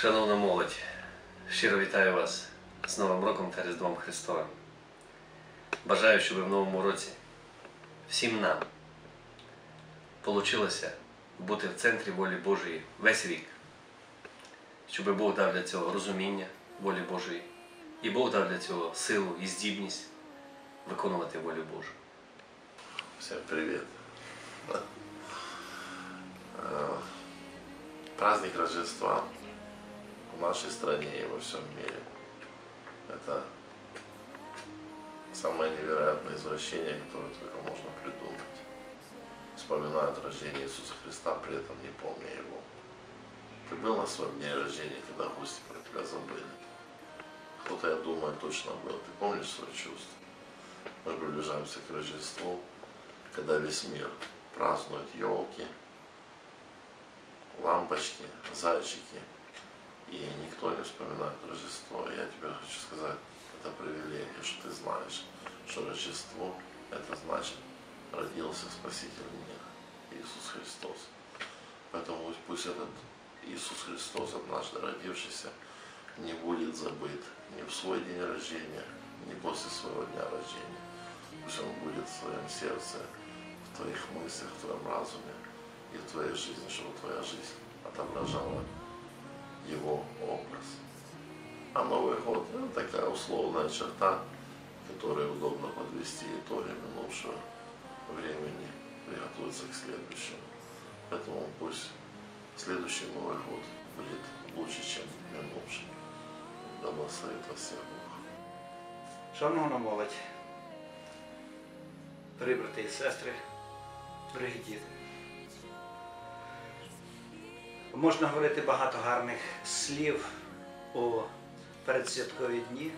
Шановна молодь, щиро вітаю вас з Новим роком та Різдвом Христовим. Бажаю, щоб в новому році всім нам вийшло бути в центрі волі Божої весь рік, щоб Бог дав для цього розуміння волі Божої, і Бог дав для цього силу і здібність виконувати волю Божу. Всем привет. Э, Праздник Рождества в нашей стране и во всем мире. Это самое невероятное извращение, которое только можно придумать. Вспоминают рождение Иисуса Христа, при этом не помня Его. Ты был на своем дне рождения, когда гости про тебя забыли? Кто-то, я думаю, точно был. Ты помнишь свои чувства? Мы приближаемся к Рождеству, когда весь мир празднует елки, лампочки, зайчики, и никто не вспоминает Рождество. Я тебе хочу сказать, это привилегия, что ты знаешь, что Рождество – это значит, родился Спаситель мира, Иисус Христос. Поэтому пусть- этот Иисус Христос, однажды родившийся, не будет забыт ни в свой день рождения, ни после своего дня рождения. Пусть он будет в твоем сердце, в твоих мыслях, в твоем разуме и в твоей жизни, чтобы твоя жизнь отображала его образ. А Новый год – это такая условная черта, которой удобно подвести итоги минувшего времени, приготовиться к следующему. Поэтому пусть следующий Новый год будет лучше, чем минувший. Да благословит вас всех Бог. Шановна молодь, дорогі брати і сестри, дорогі діти. Можна говорити багато гарних слів у передсвяткові дні,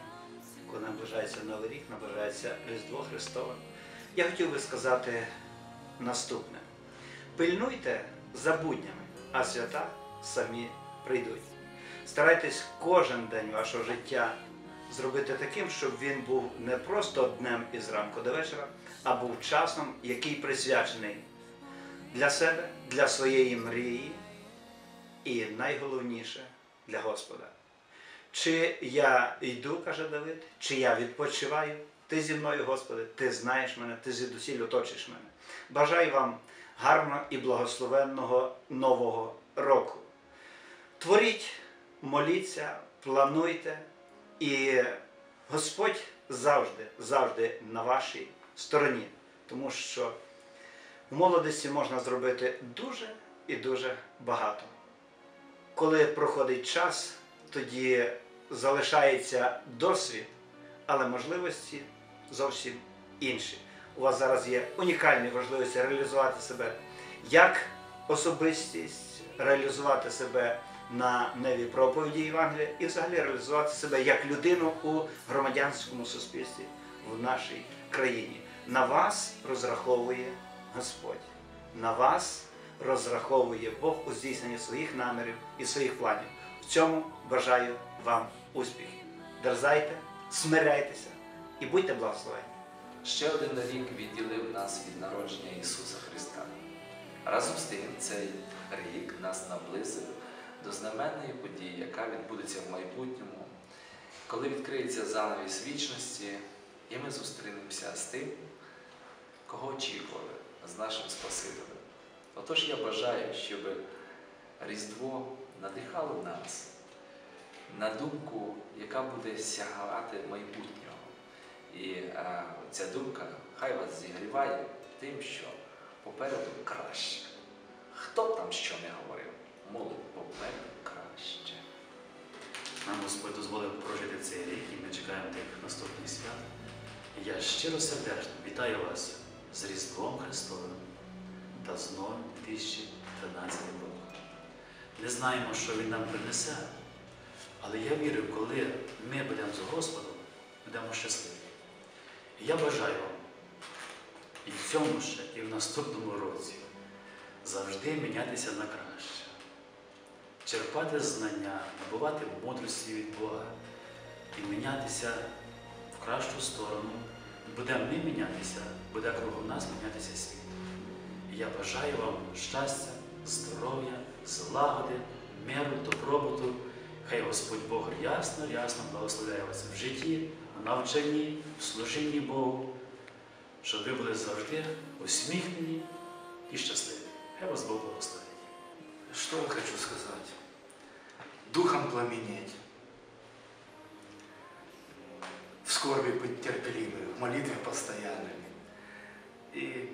коли наближається Новий рік, наближається Різдво Христове. Я хотів би сказати наступне: пильнуйте за буднями, а свята самі прийдуть. Старайтесь кожен день вашого життя зробити таким, щоб він був не просто днем із ранку до вечора, а був часом, який присвячений для себе, для своєї мрії і найголовніше для Господа. Чи я йду, каже Давид, чи я відпочиваю? Ти зі мною, Господи, ти знаєш мене, ти звідусіль оточиш мене. Бажаю вам гарного і благословенного нового року. Творіть, моліться, плануйте, і Господь завжди, завжди на вашій стороні, тому що в молодості можна зробити дуже і дуже багато. Коли проходить час, тоді залишається досвід, але можливості зовсім інші. У вас зараз є унікальні можливості реалізувати себе як особистість, реалізувати себе на неві проповіді Євангелія і взагалі реалізувати себе як людину у громадянському суспільстві в нашій країні. На вас розраховує Господь. На вас розраховує Бог у здійсненні своїх намірів і своїх планів. В цьому бажаю вам успіхів. Дерзайте, смиряйтеся і будьте благословені. Ще один рік відділив нас від народження Ісуса Христа. Разом з тим, цей рік нас наблизив до знаменної події, яка відбудеться в майбутньому, коли відкриється занавіс вічності, і ми зустрінемося з тим, кого очікували, з нашим Спасителем. Отож я бажаю, щоб Різдво надихало нас на думку, яка буде сягати майбутнього. І е, ця думка хай вас зігріває тим, що попереду краще. Хто б там що не говорив, молодь попереду краще. Нам Господь дозволив прожити цей рік, і ми чекаємо тих наступних свят. Я щиро сердечно вітаю вас з Різдвом Христовим та з 2013 роком. Не знаємо, що Він нам принесе, але я вірю, коли ми будемо з Господом, будемо щасливі. І я бажаю вам і в цьому ще, і в наступному році завжди мінятися на краще черпати знання, набувати мудрості від Бога і мінятися в кращу сторону. Будемо ми мінятися, буде кругом нас мінятися світ. І я бажаю вам щастя, здоров'я, злагоди, миру, добробуту Хай Господь Бог ясно, ясно благословляє вас в житті, в навчанні, в служінні Богу, щоб ви були завжди усміхнені і щасливі. Хай вас Бог благословить. Что я хочу сказать? Духом пламенеть. В скорби быть терпеливыми, в молитве постоянными. И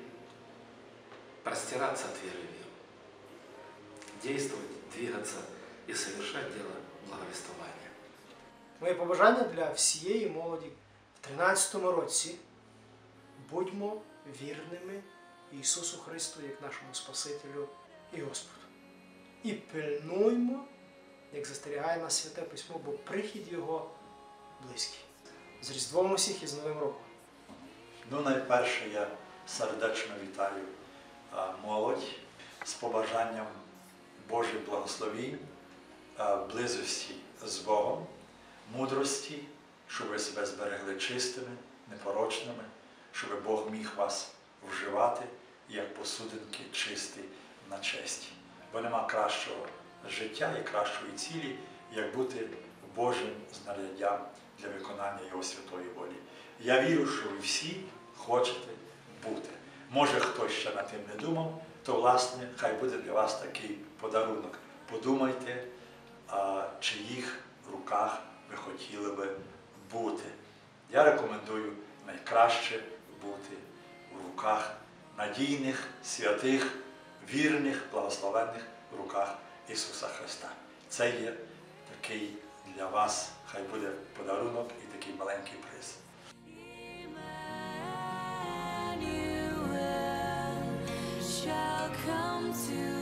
простираться от веры в веру. Действовать, двигаться и совершать дело благовествования. Моє побажання для всієї молоді в 13-му році будьмо вірними Ісусу Христу як нашому Спасителю і Господу. І пильнуймо, як застерігає нас Святе Письмо, бо прихід Його близький. З Різдвом усіх і з Новим роком! Ну, найперше я сердечно вітаю молодь з побажанням Божих благословінь, близості з Богом, мудрості, щоб ви себе зберегли чистими, непорочними, щоб Бог міг вас вживати як посудинки чисті на честі. Бо нема кращого життя і кращої цілі, як бути Божим знаряддям для виконання Його святої волі. Я вірю, що ви всі хочете бути. Може, хтось ще над тим не думав, то власне хай буде для вас такий подарунок. Подумайте, а, чиїх руках ви хотіли би бути. Я рекомендую найкраще бути в руках надійних, святих, вірних, благословенних в руках Ісуса Христа. Це є такий для вас, хай буде подарунок і такий маленький приз. To